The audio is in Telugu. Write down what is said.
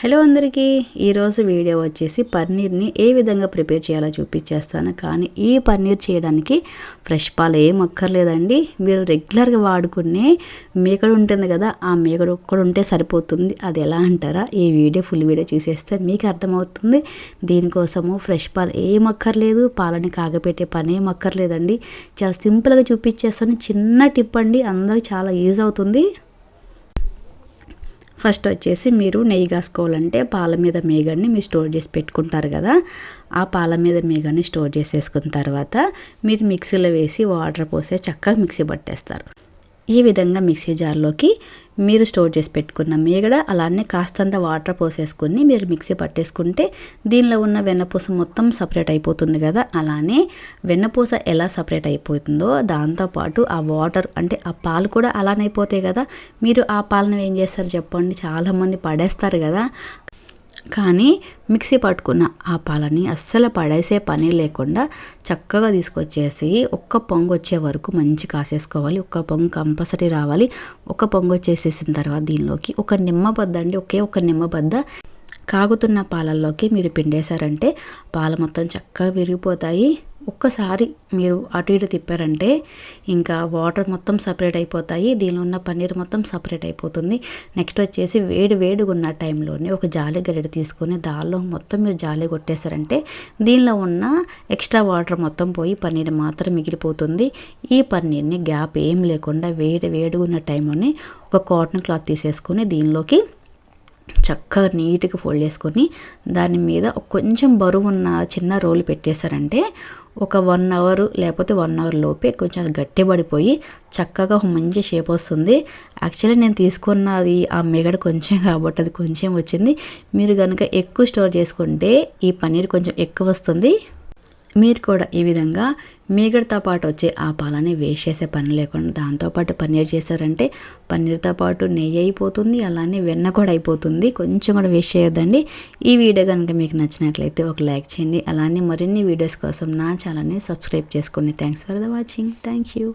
హలో అందరికీ. ఈరోజు వీడియో వచ్చేసి పన్నీర్ని ఏ విధంగా ప్రిపేర్ చేయాలో చూపించేస్తాను. కానీ ఈ పన్నీర్ చేయడానికి ఫ్రెష్ పాలు ఏం అక్కర్లేదండి. మీరు రెగ్యులర్గా వాడుకునే మేకడు ఉంటుంది కదా ఆ మేకడు ఒక్కడు ఉంటే సరిపోతుంది. అది ఎలా అంటారా? ఈ వీడియో ఫుల్ వీడియో చూసేస్తే మీకు అర్థమవుతుంది. దీనికోసము ఫ్రెష్ పాలు ఏం అక్కర్లేదు. పాలని కాగపెట్టే పని ఏం అక్కర్లేదండి. చాలా సింపుల్గా చూపించేస్తాను. చిన్న టిప్ అండి. అందరికి చాలా యూజ్ అవుతుంది. ఫస్ట్ వచ్చేసి మీరు నెయ్యి కాసుకోవాలంటే పాల మీద మేగడ్ని మీరు స్టోర్ చేసి పెట్టుకుంటారు కదా ఆ పాల మీద మేగడ్ని స్టోర్ చేసేసుకున్న తర్వాత మీరు మిక్సీలో వేసి వాటర్ పోసే చక్కగా మిక్సీ పట్టేస్తారు. ఈ విధంగా మిక్సీ జార్లోకి మీరు స్టోర్ చేసి పెట్టుకున్న మీగడ అలానే కాస్తంత వాటర్ పోసేసుకుని మీరు మిక్సీ పట్టేసుకుంటే దీనిలో ఉన్న వెన్నపూస మొత్తం సపరేట్ అయిపోతుంది కదా. అలానే వెన్నపూస ఎలా సపరేట్ అయిపోతుందో దాంతోపాటు ఆ వాటర్ అంటే ఆ పాలు కూడా అలానే అయిపోతాయి కదా. మీరు ఆ పాలను ఏం చేస్తారు చెప్పండి? చాలామంది పడేస్తారు కదా. కానీ మిక్సీ పట్టుకున్న ఆ పాలని అస్సలు పడేసే పని లేకుండా చక్కగా తీసుకొచ్చేసి ఒక్క పొంగు వచ్చే వరకు మంచి కాసేసుకోవాలి. ఒక్క పొంగు కంపల్సరీ రావాలి. ఒక పొంగు వచ్చేసేసిన తర్వాత దీనిలోకి ఒక నిమ్మబద్ద అండి. ఒకే ఒక నిమ్మబద్ద కాగుతున్న పాలల్లోకి మీరు పిండేశారంటే పాలు మొత్తం చక్కగా విరిగిపోతాయి. ఒక్కసారి మీరు అటు ఇటు తిప్పారంటే ఇంకా వాటర్ మొత్తం సపరేట్ అయిపోతాయి. దీనిలో ఉన్న పన్నీర్ మొత్తం సపరేట్ అయిపోతుంది. నెక్స్ట్ వచ్చేసి వేడి వేడిగా ఉన్న టైంలోనే ఒక జాలి గరిట తీసుకొని దానిలో మొత్తం మీరు జాలి కొట్టేశారంటే దీనిలో ఉన్న ఎక్స్ట్రా వాటర్ మొత్తం పోయి పన్నీర్ మాత్రం మిగిలిపోతుంది. ఈ పన్నీర్ని గ్యాప్ ఏం లేకుండా వేడి వేడిగా ఉన్న టైంలోనే ఒక కాటన్ క్లాత్ తీసేసుకొని దీనిలోకి చక్కగా నీట్గా ఫోల్డ్ చేసుకొని దాని మీద కొంచెం బరువు ఉన్న చిన్న రోలు పెట్టేశారంటే ఒక వన్ అవర్ లేకపోతే వన్ అవర్ లోపే కొంచెం అది గట్టిపడిపోయి చక్కగా ఒక మంచి షేప్ వస్తుంది. యాక్చువల్లీ నేను తీసుకున్నది ఆ మెగడ కొంచెం కాబట్టి అది కొంచెం వచ్చింది. మీరు కనుక ఎక్కువ స్టోర్ చేసుకుంటే ఈ పన్నీర్ కొంచెం ఎక్కువ వస్తుంది. మీరు కూడా ఈ విధంగా మీగడతో పాటు వచ్చే ఆ పాలని వేస్ట్ చేసే పని లేకుండా దాంతోపాటు పన్నీర్ చేశారంటే పన్నీర్తో పాటు నెయ్యి అయిపోతుంది అలానే వెన్న కూడా అయిపోతుంది. కొంచెం కూడా వేస్ట్ చేయొద్దండి. ఈ వీడియో కనుక మీకు నచ్చినట్లయితే ఒక లైక్ చేయండి. అలానే మరిన్ని వీడియోస్ కోసం నా ఛానల్ని సబ్స్క్రైబ్ చేసుకోండి thanks for the watching. Thank you.